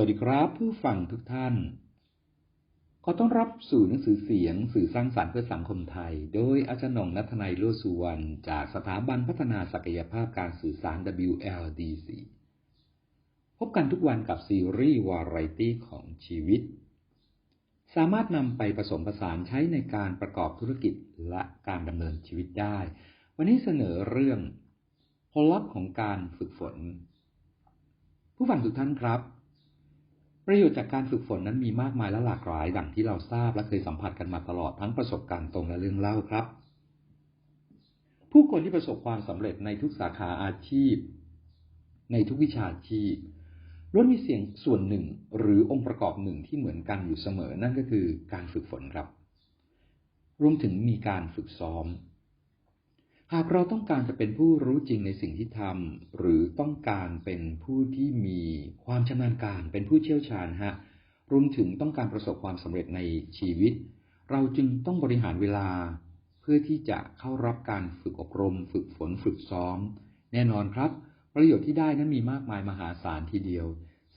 วัสดีครับผู้ฟังทุกท่าน ขอต้อนรับสู่หนังสือเสียงสื่อสร้างสารรค์เพื่อสังคมไทย โดยอาจารย์นงนัทนายโลสุวรรณจากสถาบันพัฒนาศักยภาพการสื่อสาร WLDC พบกันทุกวันกับซีรีส์วาไรตี้ของชีวิต สามารถนำไปผสมผสานใช้ในการประกอบธุรกิจและการดำเนินชีวิตได้ วันนี้เสนอเรื่องผลลัพธ์ของการฝึกฝน ผู้ฟังทุกท่านครับ ประโยชน์จากการฝึกฝนนั้นมีมากมายและหลากหลายดังที่เราทราบและเคยสัมผัสกันมาตลอดทั้งประสบการณ์ตรงและเรื่องเล่าครับ ผู้คนที่ประสบความสำเร็จในทุกสาขาอาชีพ ในทุกวิชาชีพล้วนมีเสียงส่วนหนึ่งหรือองค์ประกอบหนึ่งที่เหมือนกันอยู่เสมอนั่นก็คือการฝึกฝนครับ รวมถึงมีการฝึกซ้อม หากเราต้องการจะเป็นผู้รู้จริงในสิ่งที่ทำหรือต้องการเป็นผู้ที่มีความชำนาญการเป็นผู้เชี่ยวชาญฮะรวมถึงต้องการประสบความสำเร็จในชีวิต เราจึงต้องบริหารเวลา เพื่อที่จะเข้ารับการฝึกอบรม ฝึกฝนฝึกซ้อม แน่นอนครับ ประโยชน์ที่ได้นั้นมีมากมายมหาศาลทีเดียว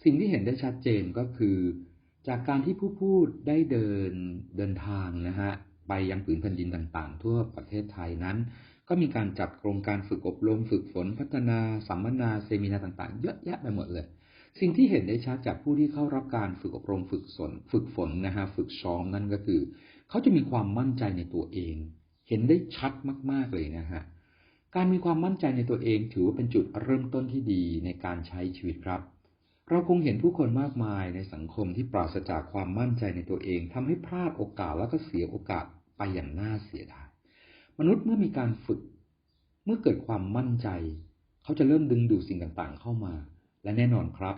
สิ่งที่เห็นได้ชัดเจนก็คือ จากการที่ผู้พูดได้เดินเดินทางนะฮะไปยังผืนแผ่นดินต่างๆ ทั่วประเทศไทยนั้น ก็มีการจัดโครงการฝึกอบรมฝึกฝนพัฒนาสัมมนาเซมินาต่างๆ เยอะแยะไปหมดเลย สิ่งที่เห็นได้ชัดจากผู้ที่เข้ารับการฝึกอบรมฝึกฝนฝึกฝนนะฮะฝึกซ้อมนั่นก็คือ เขาจะมีความมั่นใจในตัวเอง เห็นได้ชัดมากๆเลยนะฮะการมีความมั่นใจในตัวเองถือว่าเป็นจุดเริ่มต้นที่ดีในการใช้ชีวิตครับ เราคงเห็นผู้คนมากมายในสังคมที่ปราศจากความมั่นใจในตัวเองทำให้พลาดโอกาสแล้วก็เสียโอกาสไปอย่างน่าเสียดาย มนุษย์เมื่อมีการฝึก เมื่อเกิดความมั่นใจ เขาจะเริ่มดึงดูดสิ่งต่างๆ เข้ามา และแน่นอนครับ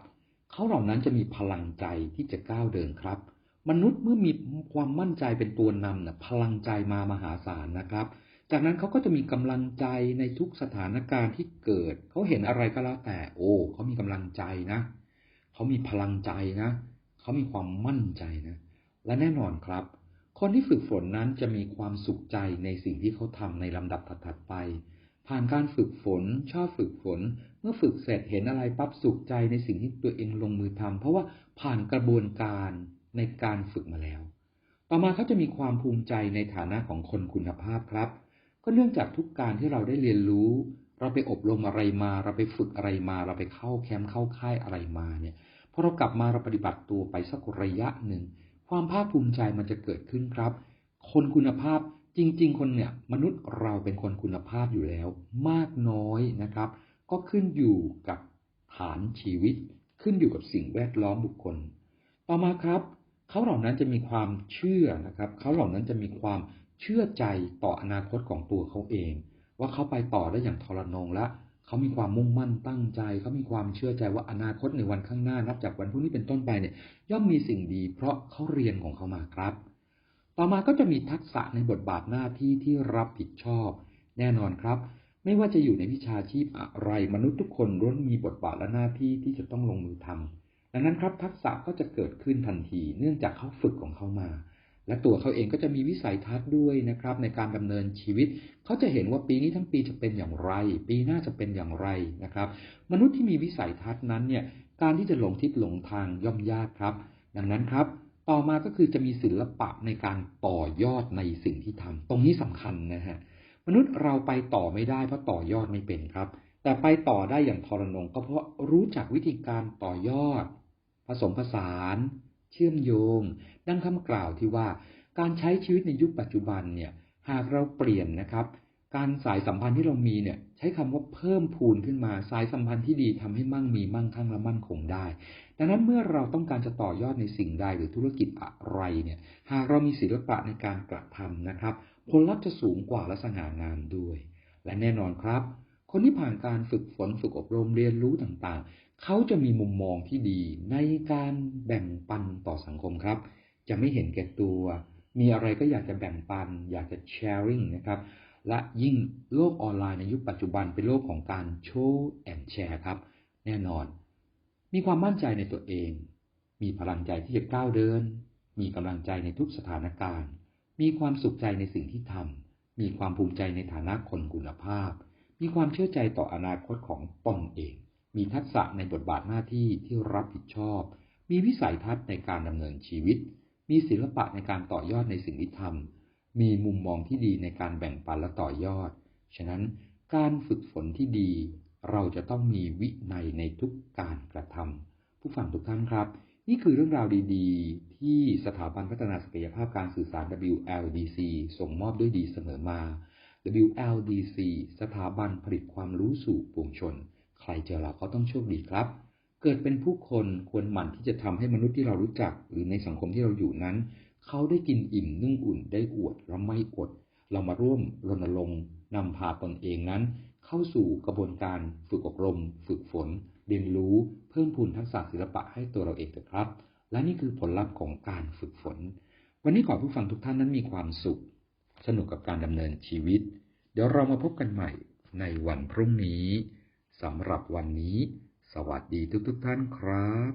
เขาเหล่านั้นจะมีพลังใจที่จะก้าวเดินครับ มนุษย์เมื่อมีความมั่นใจเป็นตัวนำนะพลังใจมามหาศาลนะครับ จากนั้นเขาก็จะมีกำลังใจในทุกสถานการณ์ที่เกิด เขาเห็นอะไรก็แล้วแต่ โอ้เขามีกำลังใจนะ เขามีพลังใจนะ เขามีความมั่นใจนะ และแน่นอนครับ คนที่ฝึกฝนนั้นจะมีความสุขใจในสิ่งที่เขาทำในลำดับถัดๆไป ผ่านการฝึกฝน ชอบฝึกฝน เมื่อฝึกเสร็จเห็นอะไรปั๊บสุขใจในสิ่งที่ตัวเองลงมือทำเพราะว่าผ่านกระบวนการในการฝึกมาแล้ว ต่อมาเขาจะมีความภูมิใจในฐานะของคนคุณภาพครับ ก็เนื่องจากทุกการที่เราได้เรียนรู้ เราไปอบรมอะไรมา เราไปฝึกอะไรมา เราไปเข้าแคมป์เข้าค่ายอะไรมาเนี่ยพอเรากลับมาเราปฏิบัติตัวไปสักระยะหนึ่ง ความภาคภูมิใจมันจะเกิดขึ้นครับ คนคุณภาพจริง ๆ คนเนี่ยมนุษย์เราเป็นคนคุณภาพอยู่แล้ว มากน้อยนะครับ ก็ขึ้นอยู่กับฐานชีวิต ขึ้นอยู่กับสิ่งแวดล้อมบุคคล ต่อมาครับเขาเหล่านั้นจะมีความเชื่อนะครับเขาเหล่านั้นจะมีความเชื่อใจต่ออนาคตของตัวเขาเอง ว่าเขาไปต่อได้อย่างทรนงและ เขามีความมุ่งมั่นตั้งใจ เขามีความเชื่อใจว่าอนาคตในวันข้างหน้านับจากวันพรุ่งนี้เป็นต้นไปเนี่ยย่อมมีสิ่งดี เพราะเขาเรียนของเขามาครับ ต่อมาก็จะมีทักษะในบทบาทหน้าที่ที่รับผิดชอบ แน่นอนครับ ไม่ว่าจะอยู่ในวิชาชีพอะไร มนุษย์ทุกคนล้วนมีบทบาทและหน้าที่ที่จะต้องลงมือทำดังนั้นครับทักษะก็จะเกิดขึ้นทันที เนื่องจากเขาฝึกของเขามา และตัวเขาเองก็จะมีวิสัยทัศน์ด้วยนะครับ ในการดำเนินชีวิต เขาจะเห็นว่าปีนี้ทั้งปีจะเป็นอย่างไร ปีหน้าจะเป็นอย่างไรนะครับ มนุษย์ที่มีวิสัยทัศน์นั้นเนี่ยการที่จะหลงทิศหลงทางย่อมยากครับ ดังนั้นครับ ต่อมาก็คือจะมีศิลปะในการต่อยอดในสิ่งที่ทำตรงนี้สำคัญนะฮะมนุษย์เราไปต่อไม่ได้เพราะต่อยอดไม่เป็นครับ แต่ไปต่อได้อย่างทรนงก็เพราะรู้จักวิธีการต่อยอด ผสมผสาน เชื่อมโยง ดังคำกล่าวที่ว่า การใช้ชีวิตในยุคปัจจุบันเนี่ยหากเราเปลี่ยนนะครับ การสายสัมพันธ์ที่เรามีเนี่ยใช้คำว่าเพิ่มพูนขึ้นมาสายสัมพันธ์ที่ดีทำให้มั่งมีมั่งคั่งและมั่นคงได้ ดังนั้นเมื่อเราต้องการจะต่อยอดในสิ่งใดหรือธุรกิจอะไรเนี่ยหากเรามีศิลปะในการกระทำนะครับ ผลลัพธ์จะสูงกว่าและสง่างามด้วย และแน่นอนครับ คนที่ผ่านการฝึกฝนฝึกอบรมเรียนรู้ต่างๆ เขาจะมีมุมมองที่ดีในการแบ่งปันต่อสังคมครับ จะไม่เห็นแก่ตัว มีอะไรก็อยากจะแบ่งปัน อยากจะ sharing นะครับ และยิ่งโลกออนไลน์ในยุคปัจจุบันเป็นโลกของการโชว์แอนแชร์ครับ แน่นอน มีความมั่นใจในตัวเอง มีพลังใจที่จะก้าวเดิน มีกำลังใจในทุกสถานการณ์ มีความสุขใจในสิ่งที่ทำมีความภูมิใจในฐานะคนคุณภาพ มีความเชื่อใจต่ออนาคตของตนเอง มีทักษะในบทบาทหน้าที่ที่รับผิดชอบ มีวิสัยทัศน์ในการดำเนินชีวิต มีศิลปะในการต่อยอดในสิ่งที่ทำมีมุมมองที่ดีในการแบ่งปันและต่อยอด ฉะนั้นการฝึกฝนที่ดี เราจะต้องมีวินัยในทุกการกระทำผู้ฟังทุกท่านครับ นี่คือเรื่องราวดีๆ ที่สถาบันพัฒนาศักยภาพการสื่อสาร WLDC ส่งมอบด้วยดีเสมอมา WLDC สถาบันผลิตความรู้สู่ปวงชน ใครเจอเราก็ต้องโชคดีครับ เกิดเป็นผู้คนควรหมั่นที่จะทำให้มนุษย์ที่เรารู้จัก หรือในสังคมที่เราอยู่นั้น เขาได้กินอิ่มนึ่งอุ่นได้อวดและไม่อด เรามาร่วมรณรงค์นำพาตนเองนั้น เข้าสู่กระบวนการฝึกอบรม ฝึกฝน เรียนรู้เพิ่มพูนทักษะศิลปะให้ตัวเราเองเถอะครับ และนี่คือผลลัพธ์ของการฝึกฝน วันนี้ขอผู้ฟังทุกท่านนั้นมีความสุข สนุกกับการดำเนินชีวิต เดี๋ยวเรามาพบกันใหม่ในวันพรุ่งนี้สำหรับวันนี้ สวัสดีทุกๆทท่านครับ